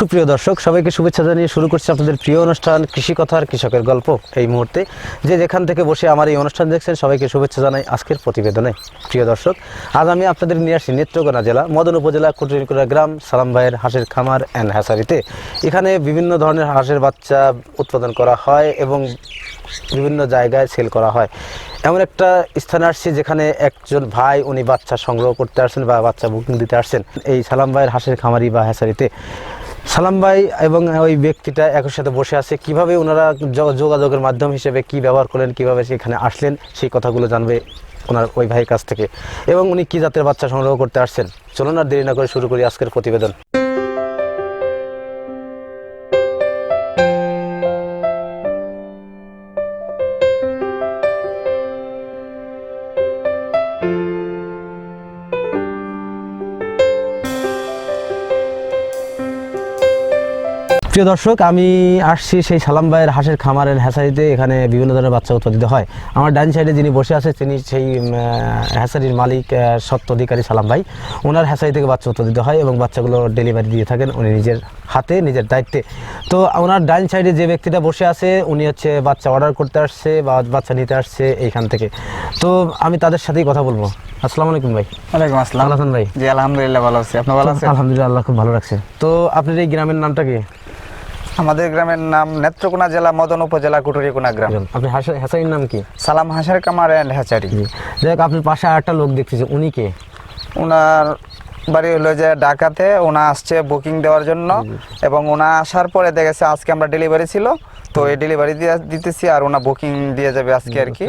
সুপ্রিয় দর্শক, সবাইকে শুভেচ্ছা জানিয়ে শুরু করছি আপনাদের প্রিয় অনুষ্ঠান, কৃষি কথার কৃষকের গল্প এই মুহূর্তে। যে যেখান থেকে বসে আমার এই অনুষ্ঠান দেখছেন, সবাইকে শুভেচ্ছা জানাই আজকের প্রতিবেদনে। প্রিয় দর্শক, আজ আমি আপনাদের নিয়ে আসছি নেত্রকোনা জেলা, মদন উপজেলা কুটুরিকুড়া গ্রাম, সালাম ভাইয়ের হাঁসের খামার অ্যান্ড হ্যাসারিতে এখানে বিভিন্ন ধরনের হাঁসের বাচ্চা উৎপাদন করা হয় এবং বিভিন্ন জায়গায় সেল করা হয়। এমন একটা স্থানে আসছি যেখানে একজন ভাই, উনি বাচ্চা সংগ্রহ করতে আসছেন বা বাচ্চা বুকিং দিতে আসছেন। এই সালাম ভাইয়ের হাঁসের খামারি বা হ্যাসারিতে সালাম ভাই এবং ওই ব্যক্তিটা একই সাথে বসে আছে। কীভাবে ওনারা যোগাযোগের মাধ্যম হিসেবে কি ব্যবহার করলেন, কীভাবে সেখানে আসলেন, সেই কথাগুলো জানবে ওনার ওই ভাইয়ের কাছ থেকে। এবং উনি কি জাতের বাচ্চা সংগ্রহ করতে আসছেন? চলুন আর দেরি না করে শুরু করি আজকের প্রতিবেদন। প্রিয় দর্শক আমি আসছি সেই সালাম ভাইয়ের হাঁসের খামারের হ্যাসারিতে। এখানে বিভিন্ন ধরনের বাচ্চা উৎপাদিত হয়। আমার ডান সাইডে যিনি বসে আছে তিনি সেই হ্যাসারির মালিক সত্য অধিকারী সালাম ভাই। ওনার হ্যাসারি থেকে বাচ্চা উৎপাদিত হয় এবং বাচ্চাগুলো ডেলিভারি দিয়ে থাকেন উনি নিজের হাতে নিজের দায়িত্বে। তো ওনার ডান সাইডে যে ব্যক্তিটা বসে আছে উনি হচ্ছে বাচ্চা অর্ডার করতে আসছে বা বাচ্চা নিতে আসছে এইখান থেকে। তো আমি তাদের সাথেই কথা বলব। আসসালামু আলাইকুম ভাই। ওয়ালাইকুম আসসালাম। ভাই? জি আলহামদুলিল্লাহ ভালো আছি। আপনি ভালো আছেন? আলহামদুলিল্লাহ আল্লাহ খুব ভালো রাখছে। তো আপনার এই গ্রামের নামটা কি? আমাদের গ্রামের নাম নেত্রকোনা জেলা মদন উপজেলা কুটুরিকোনা গ্রাম। আপনি হাসার হাসারির নাম কি? সালাম হাসার কামার অ্যান্ড হাসারি দেখ যাই হোক আপনার পাশে আরেকটা লোক দেখতেছি উনি কে? ওনার বাড়ি হলো যে ডাকাতে ওনা আসছে বুকিং দেওয়ার জন্য এবং ওনা আসার পরে দেখেছে আজকে আমরা ডেলিভারি ছিল তো এই ডেলিভারি দিতেছি আর ওনা বুকিং দিয়ে যাবে আজকে আর কি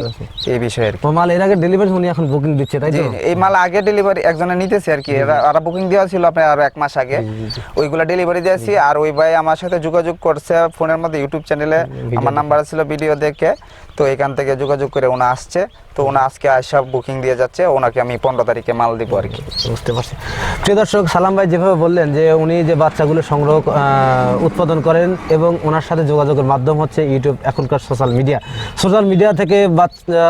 এই বিষয়ে আর কি। মাল এর আগে ডেলিভারি উনি এখন বুকিং দিচ্ছে তাই তো? এই মাল আগে ডেলিভারি একজনে নিতেছে আর কি আর বুকিং দেওয়া ছিল আপনার আর এক মাস আগে। ওইগুলা ডেলিভারি দিয়েছি আর ওই ভাই আমার সাথে যোগাযোগ করছে ফোনের মধ্যে ইউটিউব চ্যানেলে আমার নাম্বার ছিল ভিডিও দেখে। তো এখান থেকে যোগাযোগ করে ওনা আসছে। তো ওনা আজকে আসা বুকিং দিয়ে যাচ্ছে, ওনাকে আমি পনেরো তারিখে মাল দিব আর কি। বুঝতে পারছি। প্রিয় দর্শক, সালাম ভাই যেভাবে বললেন যে উনি যে বাচ্চাগুলো সংগ্রহ উৎপাদন করেন এবং ওনার সাথে যোগাযোগের মাধ্যম হচ্ছে ইউটিউব এখনকার সোশ্যাল মিডিয়া সোশ্যাল মিডিয়া থেকে বাচ্চা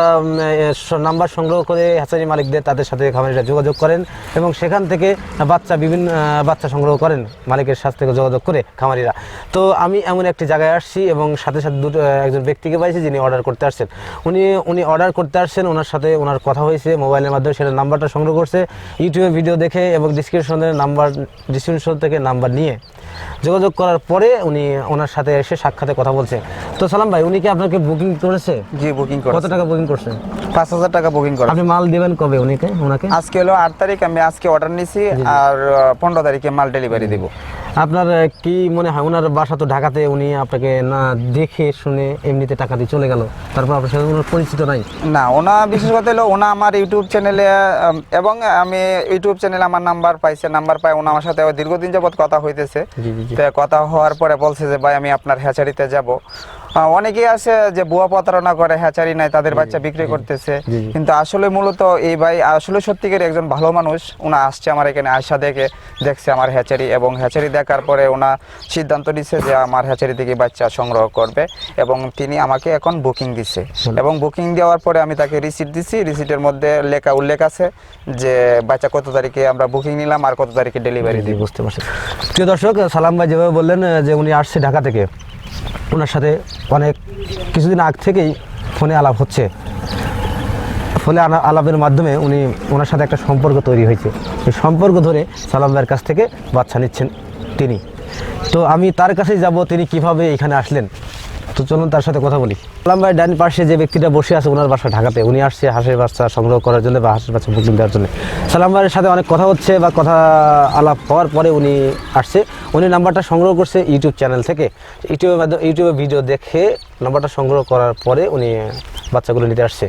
নাম্বার সংগ্রহ করে হ্যাচারি মালিকদের তাদের সাথে খামারিরা যোগাযোগ করেন এবং সেখান থেকে বাচ্চা বিভিন্ন বাচ্চা সংগ্রহ করেন মালিকের সাথে থেকে যোগাযোগ করে খামারিরা। তো আমি এমন একটি জায়গায় আসছি এবং সাথে সাথে দুটো একজন ব্যক্তিকে পাইছি যিনি অর্ডার করতে আসছেন। উনি উনি অর্ডার করতে আসছেন ওনার সাথে ওনার কথা হয়েছে মোবাইলের মাধ্যমে সেটা নাম্বারটা সংগ্রহ করছে ইউটিউবে ভিডিও দেখে এবং ডিসক্রিপশনে নাম্বার ডিসক্রিপশন থেকে নাম্বার নিয়ে যোগাযোগ করার পরে উনি ওনার সাথে এসে সাক্ষাতে কথা বলছে। তো সালাম ভাই উনি কি আপনাকে বুকিং করেছে? জি বুকিং কত করছে টাকা বুকিং করছেন পাঁচ হাজার টাকা বুকিং করে আপনি মাল দেবেন কবে উনিকে ওনাকে? আজকে হলো আট তারিখ আমি আজকে অর্ডার নিছি আর পনেরো তারিখে মাল ডেলিভারি দিব। আপনার কি মনে হয় ওনার বাসা তো ঢাকাতে উনি আপনাকে না দেখে শুনে এমনিতে টাকা দিয়ে চলে গেল? তারপর আপনার সাথে ওনার পরিচিত নাই? না ওনা বিশেষ কথা হলো ওনা আমার ইউটিউব চ্যানেলে এবং আমি ইউটিউব চ্যানেলে আমার নাম্বার পাইছে নাম্বার পাই ওনা আমার সাথে দীর্ঘদিন যাবৎ কথা হইতেছে। কথা হওয়ার পরে বলছে যে ভাই আমি আপনার হ্যাচারিতে যাব। অনেকেই আছে যে বুয়া প্রতারণা করে হ্যাচারি নাই তাদের বাচ্চা বিক্রি করতেছে। কিন্তু আসলে মূলত এই ভাই আসলে সত্যিকার একজন ভালো মানুষ। ওনা আসছে আমার এখানে আশা দেখে দেখছে আমার হ্যাচারি এবং হ্যাচারি দেখার পরে ওনা সিদ্ধান্ত নিচ্ছে যে আমার হ্যাচারি থেকে বাচ্চা সংগ্রহ করবে এবং তিনি আমাকে এখন বুকিং দিছে। এবং বুকিং দেওয়ার পরে আমি তাকে রিসিট দিছি। রিসিটের মধ্যে লেখা উল্লেখ আছে যে বাচ্চা কত তারিখে আমরা বুকিং নিলাম আর কত তারিখে ডেলিভারি দিব। বুঝতে পারছি। প্রিয় দর্শক সালাম ভাই যেভাবে বললেন যে উনি আসছে ঢাকা থেকে ওনার সাথে অনেক কিছুদিন আগ থেকেই ফোনে আলাপ হচ্ছে। ফোনে আলাপের মাধ্যমে উনি ওনার সাথে একটা সম্পর্ক তৈরি হয়েছে। এই সম্পর্ক ধরে সালাম ভাইয়ের কাছ থেকে বাচ্চা নিচ্ছেন তিনি। তো আমি তার কাছেই যাব, তিনি কীভাবে এখানে আসলেন? তো চলুন তার সাথে কথা বলি। সালাম ভাই, ডান পাশে যে ব্যক্তিটা বসে আছে, ওনার বাসা ঢাকাতে। উনি আসছে হাঁসের বাচ্চা সংগ্রহ করার জন্য বা হাঁসের বাচ্চা বুকিং দেওয়ার জন্য। সালাম ভাইয়ের সাথে অনেক কথা হচ্ছে বা কথা আলাপ হওয়ার পরে উনি আসছে। উনি নাম্বারটা সংগ্রহ করছে ইউটিউব চ্যানেল থেকে। ইউটিউবের মাধ্যমে ইউটিউবে ভিডিও দেখে নাম্বারটা সংগ্রহ করার পরে উনি বাচ্চাগুলো নিতে আসছে।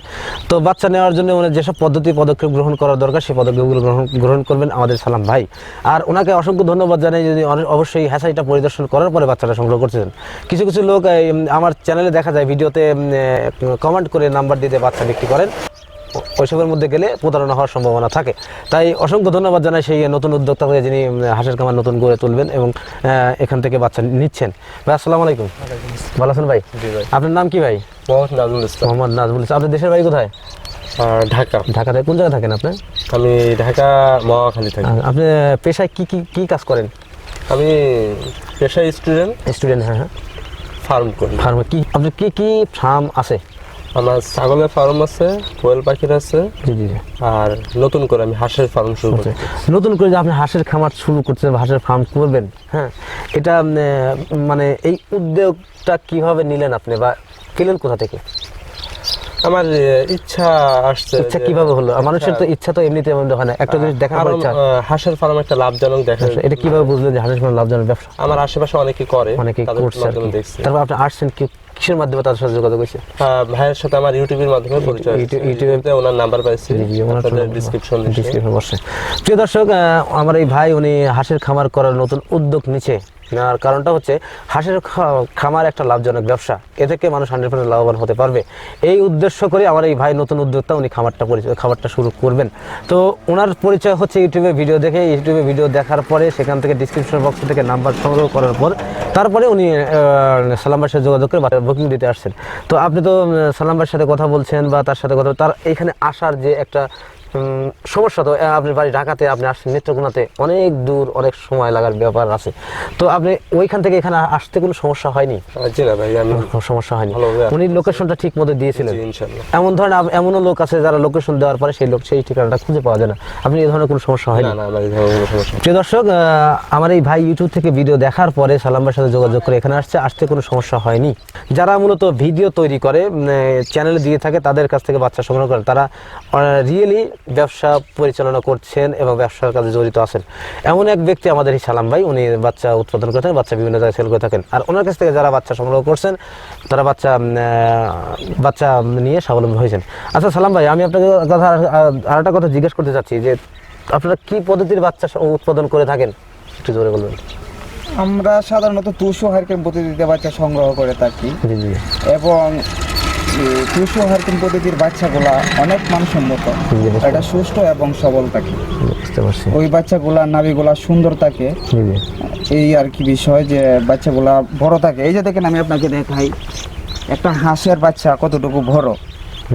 তো বাচ্চা নেওয়ার জন্য উনি যেসব পদ্ধতি, পদক্ষেপ গ্রহণ করার দরকার, সেই পদক্ষেপগুলো গ্রহণ গ্রহণ করবেন আমাদের সালাম ভাই। আর ওনাকে অসংখ্য ধন্যবাদ জানাই যদি অবশ্যই হ্যাসাইটা পরিদর্শন করার পরে বাচ্চাটা সংগ্রহ করতেছেন কিছু কিছু লোক আমার চ্যানেলে দেখা যায়, ভিডিওতে কমেন্ট করে নাম্বার দিতে বাচ্চা বিক্রি করেন। ওইসবের মধ্যে গেলে প্রতারণা হওয়ার সম্ভাবনা থাকে। তাই অসংখ্য ধন্যবাদ জানাই সেই নতুন উদ্যোক্তাকে যিনি হাঁসের কামার নতুন গড়ে তুলবেন এবং এখান থেকে বাচ্চা নিচ্ছেন। ভাই আসসালামু আলাইকুম। ভালো আছেন ভাই? আপনার নাম কি ভাই? মোহাম্মদ নাজমুল ইসলাম। মোহাম্মদ নাজমুল ইসলাম। আপনার দেশের বাড়ি কোথায়? ঢাকা। ঢাকাতে কোন জায়গায় থাকেন আপনি? আমি ঢাকা মহাখালী থাকি। আপনি পেশায় কি কি কি কাজ করেন? আমি পেশায় স্টুডেন্ট স্টুডেন্ট হ্যাঁ হ্যাঁ। ফার্ম করি। ফার্ম কি? আপনার কি কি ফার্ম আছে? আমার ছাগলের ফার্ম আছে কোয়েল পাখির আছে আর নতুন করে আমি হাঁসের ফার্ম শুরু আচ্ছা। করছি। নতুন করে যে আপনি হাঁসের খামার শুরু করছেন হাঁসের ফার্ম করবেন হ্যাঁ এটা মানে এই উদ্যোগটা কীভাবে নিলেন আপনি বা পেলেন কোথা থেকে? আমার ইচ্ছা আসছে ইচ্ছা কীভাবে হলো? মানুষের তো ইচ্ছা তো এমনিতে এমনি হয় না। একটা জিনিস দেখার পর ইচ্ছা হাঁসের ফার্ম একটা লাভজনক দেখা আচ্ছা, এটা কীভাবে বুঝলেন যে হাঁসের ফার্ম লাভজনক ব্যবসা? আমার আশেপাশে অনেকে করে অনেকে করছে তারপর আপনি আসছেন কি কিসের মাধ্যমে তাদের সাথে যোগাযোগ হয়েছে? ভাইয়ের সাথে আমার ইউটিউবের মাধ্যমে পরিচয় ইউটিউবে ওনার নাম্বার পাইছি ডিসক্রিপশন ডিসক্রিপশন বসে। প্রিয় দর্শক আমার এই ভাই উনি হাঁসের খামার করার নতুন উদ্যোগ নিচ্ছে নেওয়ার কারণটা হচ্ছে হাঁসের খামার একটা লাভজনক ব্যবসা। এ থেকে মানুষ হান্ড্রেড পার্সেন্ট লাভবান হতে পারবে। এই উদ্দেশ্য করে আমার এই ভাই নতুন উদ্যোক্তা উনি খামারটা পরিচয় খাবারটা শুরু করবেন। তো ওনার পরিচয় হচ্ছে ইউটিউবে ভিডিও দেখে ইউটিউবে ভিডিও দেখার পরে সেখান থেকে ডিসক্রিপশন বক্স থেকে নাম্বার সংগ্রহ করার পর তারপরে উনি আহ, সালাম ভাইয়ের সাথে যোগাযোগ করে বুকিং দিতে আসছেন। তো আপনি তো উম, সালাম ভাইয়ের সাথে কথা বলছেন বা তার সাথে কথা তার এখানে আসার যে একটা সমস্যা তো আপনি বাড়ি ঢাকাতে আপনি আসছেন নেত্রকোনাতে অনেক দূর অনেক সময় লাগার ব্যাপার আছে। তো আপনি ওইখান থেকে এখানে আসতে কোনো সমস্যা হয়নি? সমস্যা হয়নি। উনি লোকেশনটা ঠিক মতো দিয়েছিলেন। এমন ধরনের এমনও লোক আছে যারা লোকেশন দেওয়ার পরে সেই লোক সেই ঠিকানাটা খুঁজে পাওয়া যায় না। আপনি এই ধরনের কোনো সমস্যা হয়নি। প্রিয় দর্শক আমার এই ভাই ইউটিউব থেকে ভিডিও দেখার পরে সালাম ভাইয়ের সাথে যোগাযোগ করে এখানে আসছে। আসতে কোনো সমস্যা হয়নি। যারা মূলত ভিডিও তৈরি করে চ্যানেলে দিয়ে থাকে তাদের কাছ থেকে বাচ্চা সংগ্রহ করে। তারা রিয়েলি ব্যবসা পরিচালনা করছেন এবং ব্যবসার কাজে জড়িত আছেন। এমন এক ব্যক্তি আমাদের এই সালাম ভাই উনি বাচ্চা উৎপাদন করে থাকেন বাচ্চা বিভিন্ন জায়গায় সেল করে থাকেন। আর ওনার কাছ থেকে যারা বাচ্চা সংগ্রহ করছেন তারা বাচ্চা বাচ্চা নিয়ে স্বাবলম্বী হয়েছেন। আচ্ছা সালাম ভাই আমি আপনাকে কথা আর একটা কথা জিজ্ঞেস করতে চাচ্ছি যে আপনারা কি পদ্ধতির বাচ্চা উৎপাদন করে থাকেন? একটু জোরে বলবেন। আমরা সাধারণত তুষো হারকেন পদ্ধতিতে বাচ্চা সংগ্রহ করে থাকি। এবং তুষো হারকেন পদ্ধতির বাচ্চাগুলা অনেক মানসম্মত। এটা সুস্থ এবং সবল থাকে। ওই বাচ্চাগুলা নাভিগুলা সুন্দর থাকে। এই আর কি বিষয় যে বাচ্চাগুলা বড় থাকে। এই যে দেখেন আমি আপনাকে দেখাই একটা হাঁসের বাচ্চা কতটুকু বড়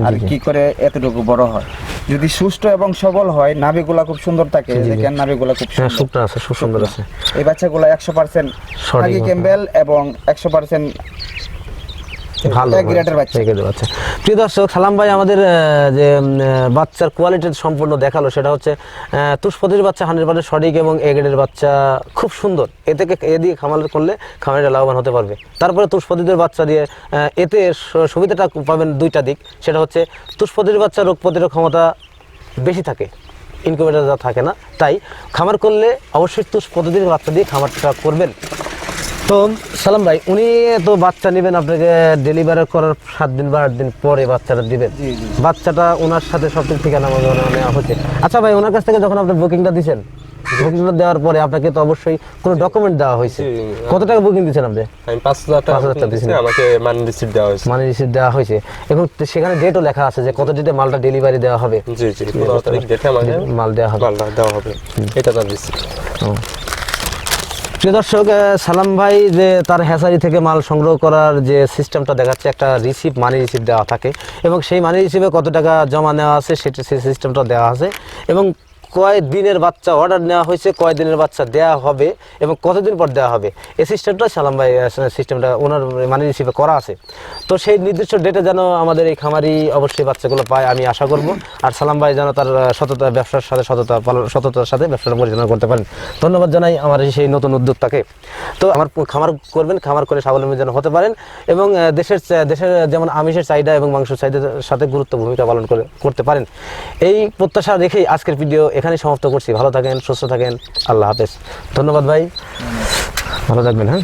আর। কি করে এতটুকু বড় হয়। যদি সুস্থ এবং সবল হয় নাভিগুলা খুব সুন্দর থাকে। দেখেন নাভিগুলা খুব হ্যাঁ সুন্দর। আছে সুন্দর আছে। এই বাচ্চাগুলো একশো পার্সেন্ট ক্যাম্বেল এবং একশো পার্সেন্ট ভালো বাচ্চা। বাচ্চা প্রিয় দর্শক সালাম ভাই আমাদের যে বাচ্চার কোয়ালিটি সম্পূর্ণ দেখাল সেটা হচ্ছে তুষপতির বাচ্চা হান্ড্রেড পার্সেন্ট সঠিক এবং এ গ্রেডের বাচ্চা খুব সুন্দর। এ থেকে এ দিয়ে খামার করলে খামারিটা লাভবান হতে পারবে। তারপরে তুষপতিদের বাচ্চা দিয়ে এতে সুবিধাটা পাবেন দুইটা দিক। সেটা হচ্ছে তুষপতির বাচ্চা রোগ প্রতিরোধ ক্ষমতা বেশি থাকে ইনকিউবেটার থাকে না। তাই খামার করলে অবশ্যই তুষ পদ্ধতির বাচ্চা দিয়ে খামারটা করবেন। তো সালাম ভাই উনি তো বাচ্চা নেবেন আপনাকে ডেলিভারি করার সাত দিন বা আট দিন পরে বাচ্চাটা দিবেন। বাচ্চাটা ওনার সাথে সব ঠিকানা নেওয়া হচ্ছে। আচ্ছা ভাই ওনার কাছ থেকে যখন আপনি বুকিংটা দিচ্ছেন বুকিংটা দেওয়ার পরে আপনাকে তো অবশ্যই কোনো ডকুমেন্ট দেওয়া হয়েছে। কত টাকা বুকিং দিচ্ছেন আপনি? আমি পাঁচ হাজার টাকা 5,000 টাকা দিয়েছি, দিয়েছেন। আমাকে মানি রিসিপ্ট দেওয়া হয়েছে। মানে রিসিপ্ট দেওয়া হয়েছে। এবং সেখানে ডেটও লেখা আছে যে কত ডেটে মালটা ডেলিভারি দেওয়া হবে। জি জি পনেরো তারিখ ডেটে আমাকে মাল দেওয়া হবে। মালটা দেওয়া হবে। এটা তার রিসিপ্ট। প্রিয় দর্শক সালাম ভাই, যে তার হ্যাসারি থেকে মাল সংগ্রহ করার যে সিস্টেমটা দেখাচ্ছে, একটা রিসিভ মানি রিসিভ দেওয়া থাকে। এবং সেই মানি রিসিপে কত টাকা জমা নেওয়া আছে, সেটা সেই সিস্টেমটা দেওয়া আছে। এবং কয় দিনের বাচ্চা অর্ডার নেওয়া হয়েছে কয় দিনের বাচ্চা দেওয়া হবে এবং কতদিন পর দেওয়া হবে? এই সিস্টেমটা সালাম ভাই সিস্টেমটা ওনার মানি হিসেবে করা আছে। তো সেই নির্দিষ্ট ডেটে যেন আমাদের এই খামারি অবশ্যই বাচ্চাগুলো পায়, আমি আশা করব। আর সালাম ভাই যেন তার সততা, ব্যবসার সাথে সততা পালন সততার সাথে ব্যবসাটা পরিচালনা করতে পারেন। ধন্যবাদ জানাই আমার সেই নতুন উদ্যোক্তাকে। তো আমার খামার করবেন, খামার করে স্বাবলম্বী যেন হতে পারেন এবং দেশের দেশের যেমন আমিষের চাহিদা এবং মাংসের চাহিদার সাথে গুরুত্ব ভূমিকা পালন করে, করতে পারেন। এই প্রত্যাশা রেখেই আজকের ভিডিও এখানেই সমাপ্ত করছি। ভালো থাকেন সুস্থ থাকেন। আল্লাহ হাফেজ। ধন্যবাদ ভাই। ভালো থাকবেন হ্যাঁ?